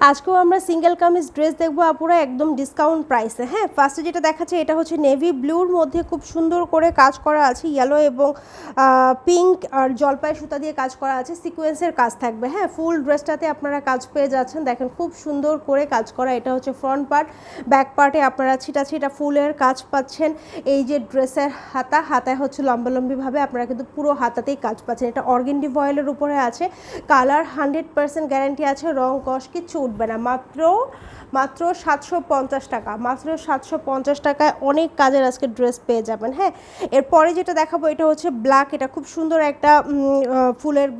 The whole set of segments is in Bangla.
আজকেও আমরা সিঙ্গেল কামিজ ড্রেস দেখব, আপুরা, একদম ডিসকাউন্ট প্রাইসে হ্যাঁ ফার্স্টে যেটা দেখাচ্ছে, এটা হচ্ছে নেভি ব্লুর মধ্যে খুব সুন্দর করে কাজ করা আছে ইয়েলো এবং পিঙ্ক আর জলপাই সুতা দিয়ে কাজ করা আছে সিকোয়েন্সের কাজ থাকবে। হ্যাঁ ফুল ড্রেসটাতে আপনারা কাজ পেয়ে যাচ্ছেন। দেখেন, খুব সুন্দর করে কাজ করা, এটা হচ্ছে ফ্রন্ট পার্ট ব্যাক পার্টে আপনারা ছিটা ছিটা ফুলের কাজ পাচ্ছেন। এই যে ড্রেসের হাতা, হাতায় হচ্ছে লম্বালম্বিভাবে আপনারা কিন্তু পুরো হাতাতেই কাজ পাচ্ছেন। এটা অর্গেন্ডি ভয়েলের উপরে আছে কালার হান্ড্রেড পার্সেন্ট গ্যারান্টি আছে, রং কষ কিচ্ছু উঠবে না। মাত্র মাত্র সাতশো পঞ্চাশ টাকা, মাত্র সাতশো পঞ্চাশ টাকায় অনেক কাজের আজকে ড্রেস পেয়ে যাবেন হ্যাঁ? এরপরে যেটা দেখাবো, এটা হচ্ছে ব্ল্যাক এটা খুব সুন্দর একটা ফুলের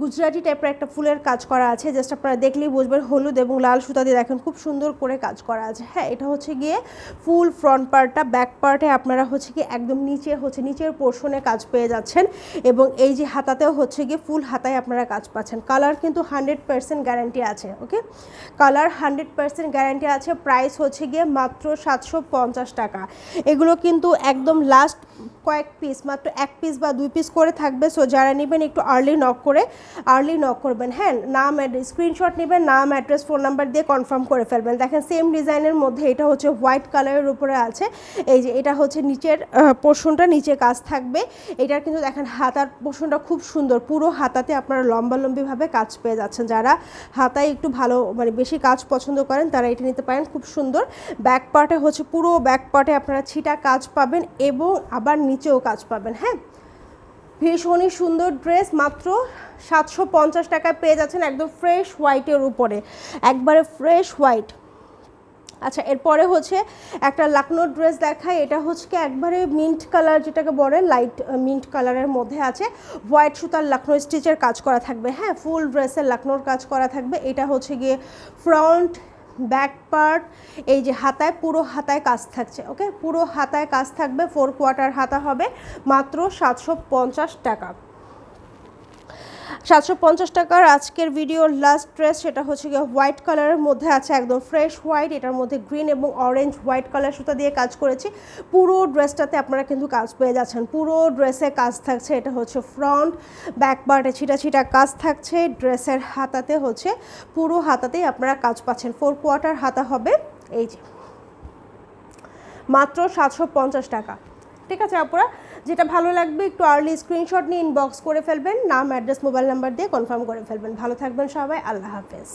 গুজরাটি টাইপের একটা ফুলের কাজ করা আছে। জাস্ট আপনারা দেখলেই বুঝবেন, হলুদ এবং লাল সুতা দিয়ে দেখেন, খুব সুন্দর করে কাজ করা আছে হ্যাঁ? এটা হচ্ছে গিয়ে ফুল ফ্রন্ট পার্টটা ব্যাক পার্টে আপনারা হচ্ছে কি একদম নিচে হচ্ছে, নিচের পোর্শনে কাজ পেয়ে যাচ্ছেন এবং এই যে হাতাতেও হচ্ছে গিয়ে ফুল হাতায় আপনারা কাজ পাচ্ছেন। কালার কিন্তু হান্ড্রেড পার্সেন্ট গ্যারান্টি আছে okay colour hundred percent guarantee আছে। প্রাইস হচ্ছে গিয়ে মাত্র সাতশো পঞ্চাশ টাকা। এগুলো কিন্তু একদম লাস্ট কয়েক পিস মাত্র এক পিস বা দুই পিস করে থাকবে। সো যারা নেবেন একটু আর্লি নক করে আর্লি নক করবেন। হ্যাঁ নাম অ্যাড্রেস স্ক্রিনশট নেবেন, নাম অ্যাড্রেস ফোন নাম্বার দিয়ে কনফার্ম করে ফেলবেন। দেখেন সেম ডিজাইনের মধ্যে এটা হচ্ছে হোয়াইট কালারের উপরে আছে। এই যে, এটা হচ্ছে নিচের পোর্শনটা নিচে কাজ থাকবে। এটার কিন্তু দেখেন, হাতার পোর্শনটা খুব সুন্দর। পুরো হাতাতে আপনারা লম্বালম্বিভাবে কাজ পেয়ে যাচ্ছেন। যারা হাতায় একটু ভালো মানে বেশি কাজ পছন্দ করেন, তারা এটা নিতে পারেন। খুব সুন্দর। ব্যাক পার্টে হচ্ছে পুরো ব্যাক পার্টে আপনারা ছিটা কাজ পাবেন এবং আবার নিচেও কাজ পাবেন হ্যাঁ? ভীষণই সুন্দর ড্রেস, মাত্র সাতশো পঞ্চাশ টাকায় পেয়ে যাচ্ছেন একদম ফ্রেশ হোয়াইটের উপরে, একবারে ফ্রেশ হোয়াইট। আচ্ছা এরপরে হচ্ছে একটা লাকনো ড্রেস দেখায় এটা হচ্ছে কি একবারে মিন্ট কালার যেটাকে বলে, লাইট মিন্ট কালারের মধ্যে আছে। হোয়াইট সুতার লাকনো স্টিচের কাজ করা থাকবে হ্যাঁ? ফুল ড্রেসের লাকনোর কাজ করা থাকবে, এটা হচ্ছে গিয়ে ফ্রন্ট ব্যাক পার্ট, এই যে হাতায় পুরো হাতায় কাজ থাকছে ওকে পুরো হাতায় কাজ থাকবে ফোর কোয়ার্টার হাতা হবে, মাত্র সাতশো পঞ্চাশ টাকা। সাতশো পঞ্চাশ টাকার আজকের ভিডিওর লাস্ট ড্রেস সেটা হচ্ছে গিয়ে হোয়াইট কালারের মধ্যে আছে, একদম ফ্রেশ হোয়াইট এটার মধ্যে গ্রিন এবং অরেঞ্জ হোয়াইট কালার সুতা দিয়ে কাজ করেছি। পুরো ড্রেসটাতে আপনারা কিন্তু কাজ পেয়ে যাচ্ছেন। পুরো ড্রেসে কাজ থাকছে, এটা হচ্ছে ফ্রন্ট ব্যাক পার্টে ছিটা ছিটা কাজ থাকছে। ড্রেসের হাতাতে হচ্ছে, পুরো হাতাতেই আপনারা কাজ পাচ্ছেন। ফোর কোয়ার্টার হাতা হবে, এই যে। মাত্র সাতশো পঞ্চাশ টাকা। ঠিক আছে আপুরা? যেটা ভালো লাগবে, একটু আর্লি স্ক্রিনশট নিয়ে ইনবক্স করে ফেলবেন, নাম অ্যাড্রেস মোবাইল নাম্বার দিয়ে কনফার্ম করে ফেলবেন। ভালো থাকবেন সবাই, আল্লাহ হাফেজ।